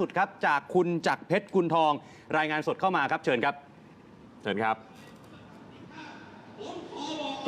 สุดครับจากคุณจักรเพชรกุลทอง รายงานสดเข้ามาครับเชิญครับ เชิญครับ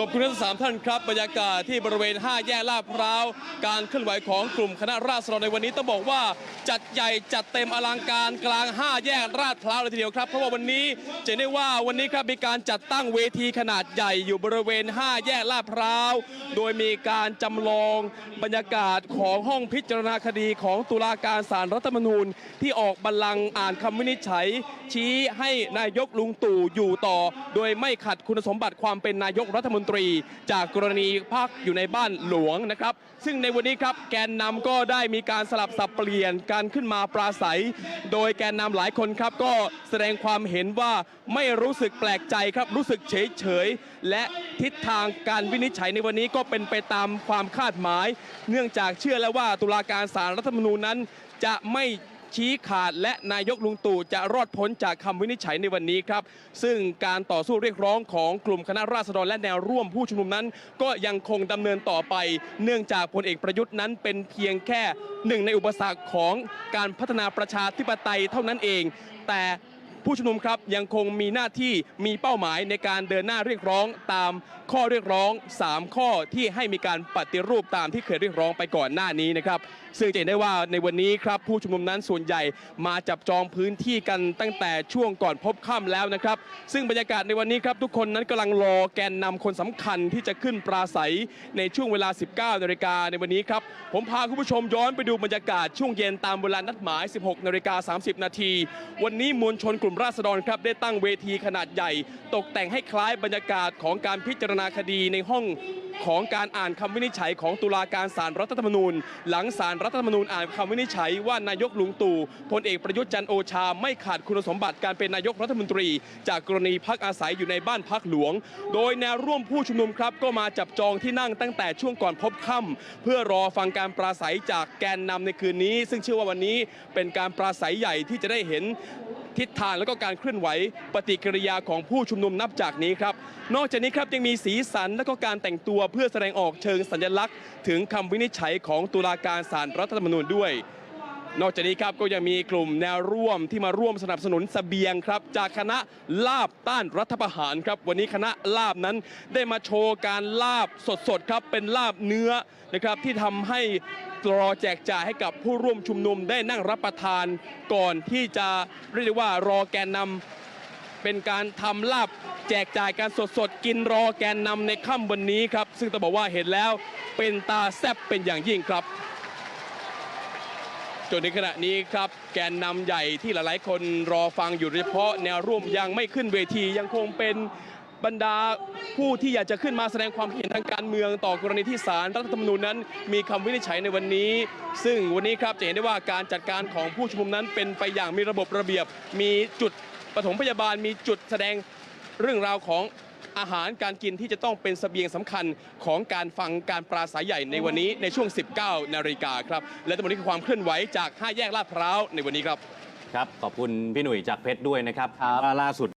อบคุณทั้งสามท่านครับ บรรยากาศที่บริเวณ 5 แยกลาดพร้าว การเคลื่อนไหวของกลุ่มคณะราษฎรในวันนี้ต้องบอกว่าจัดใหญ่จัดเต็มอลังการกลาง 5 แยกลาดพร้าวเลยทีเดียวครับ เพราะว่าวันนี้จะเห็นได้ว่าวันนี้ครับมีการจัดตั้งเวทีขนาดใหญ่อยู่บริเวณ 5 แยกลาดพร้าว โดยมีการจำลองบรรยากาศของห้องพิจารณาคดีของตุลาการศาลรัฐธรรมนูญ ที่ออกบัลลังก์อ่านคำวินิจฉัย ชี้ให้นายกลุงตู่อยู่ต่อ โดยไม่ขัดคุณสมบัติความเป็นนายกรัฐมนตรีจากกรณีพักอยู่ในบ้านหลวงนะครับ ซึ่งในวันนี้ครับแกนนำก็ได้มีการสลับสับเปลี่ยนการขึ้นมาปราศัย โดยแกนนำหลายคนครับ ก็แสดงความเห็นว่าไม่รู้สึกแปลกใจครับ รู้สึกเฉยเฉยและทิศทางการวินิจฉัยในวันนี้ก็เป็นไปตามความคาดหมาย เนื่องจากเชื่อแล้วว่าตุลาการศาลรัฐธรรมนูญนั้นจะไม่ ชี้ขาดและนายกลุงตู่จะรอดพ้นจากคำวินิจฉัยในวันนี้ครับ ซึ่งการต่อสู้เรียกร้องของกลุ่มคณะราษฎรและแนวร่วมผู้ชุมนุมนั้น ก็ยังคงดำเนินต่อไป เนื่องจากพลเอกประยุทธ์นั้นเป็นเพียงแค่หนึ่งในอุปสรรคของการพัฒนาประชาธิปไตยเท่านั้นเอง แต่ ผู้ชุมนุมครับยังคงมีหน้าที่มีเป้าหมายในการเดินหน้าเรียกร้องตามข้อเรียกร้อง 3 ข้อที่ให้มีการปฏิรูปตามที่เคยเรียกร้องไปก่อนหน้านี้นะครับซึ่งจะเห็นได้ว่าในวันนี้ครับผู้ชุมนุมนั้นส่วนใหญ่มาจับจองพื้นที่กันตั้งแต่ช่วงก่อนพบค่ำแล้วนะครับ ซึ่งบรรยากาศในวันนี้ครับทุกคนนั้นกำลังรอแกนนำคนสำคัญที่จะขึ้นปราศัยในช่วงเวลา 19นาฬิกาในวันนี้ครับผมพาคุณผู้ชมย้อนไปดูบรรยากาศช่วงเย็นตามเวลานัดหมาย 16นาฬิกา30 นาทีวันนี้มวลชนกลุ่มราษฎรครับได้ตั้งเวทีขนาดใหญ่ ตกแต่งให้คล้ายบรรยากาศของการพิจารณาคดีในห้องของการอ่านคำวินิจฉัยของตุลาการศาลรัฐธรรมนูญ หลังศาลรัฐธรรมนูญอ่านคำวินิจฉัยว่านายกลุงตู่พลเอกประยุทธ์จันโอชาไม่ขาดคุณสมบัติการเป็นนายกรัฐมนตรี จากกรณีพักอาศัยอยู่ในบ้านพักหลวง โดยแนวร่วมผู้ชุมนุมครับ ก็มาจับจองที่นั่งตั้งแต่ช่วงก่อนพบค่ำเพื่อรอฟังการปราศัยจากแกนนำในคืนนี้ ซึ่งเชื่อว่าวันนี้เป็นการปราศัยใหญ่ที่จะได้เห็น ทิศทางและก็การเคลื่อนไหวปฏิกิริยาของผู้ชุมนุมนับจากนี้ครับ นอกจากนี้ครับยังมีสีสันและก็การแต่งตัวเพื่อแสดงออกเชิงสัญลักษณ์ ถึงคำวินิจฉัยของตุลาการศาลรัฐธรรมนูญด้วย นอกจากนี้ครับก็ยังมีกลุ่มแนวร่วมที่มาร่วมสนับสนุนเสบียงครับ จากคณะลาบต้านรัฐประหารครับ วันนี้คณะลาบนั้นได้มาโชว์การลาบสดๆครับ เป็นลาบเนื้อนะครับที่ทำให้รอแจกจ่ายให้กับผู้ร่วมชุมนุมได้นั่งรับประทานก่อนที่จะเรียกว่ารอแกนนำเป็นการทำลาบแจกจ่ายการสดๆ กินรอแกนนำในค่ำวันนี้ครับ ซึ่งต้องบอกว่าเห็นแล้วเป็นตาแซบเป็นอย่างยิ่งครับ จนในขณะนี้ครับ แกนนำใหญ่ที่หลายๆ คนรอฟังอยู่โดยเฉพาะแนวร่วมยังไม่ขึ้นเวทียังคงเป็นบรรดาผู้ที่อยากจะขึ้นมาแสดงความเห็นทางการเมืองต่อกรณีที่ศาลรัฐธรรมนูญนั้น มีคำวินิจฉัยในวันนี้ ซึ่งวันนี้ครับจะเห็นได้ว่าการจัดการของผู้ชุมนุมนั้นเป็นไปอย่างมีระบบระเบียบ มีจุดปฐมพยาบาลมีจุดแสดงเรื่องราวของ อาหารการกินที่จะต้องเป็นเสบียงสำคัญของการฟังการปราศัยใหญ่ในวันนี้ในช่วง 19 นาฬิกาครับ และทั้งหมดนี้คือความเคลื่อนไหวจาก 5 แยกลาดพร้าวในวันนี้ครับ ครับ ขอบคุณพี่หนุ่ยจากรเพชรด้วยนะครับว่าล่าสุด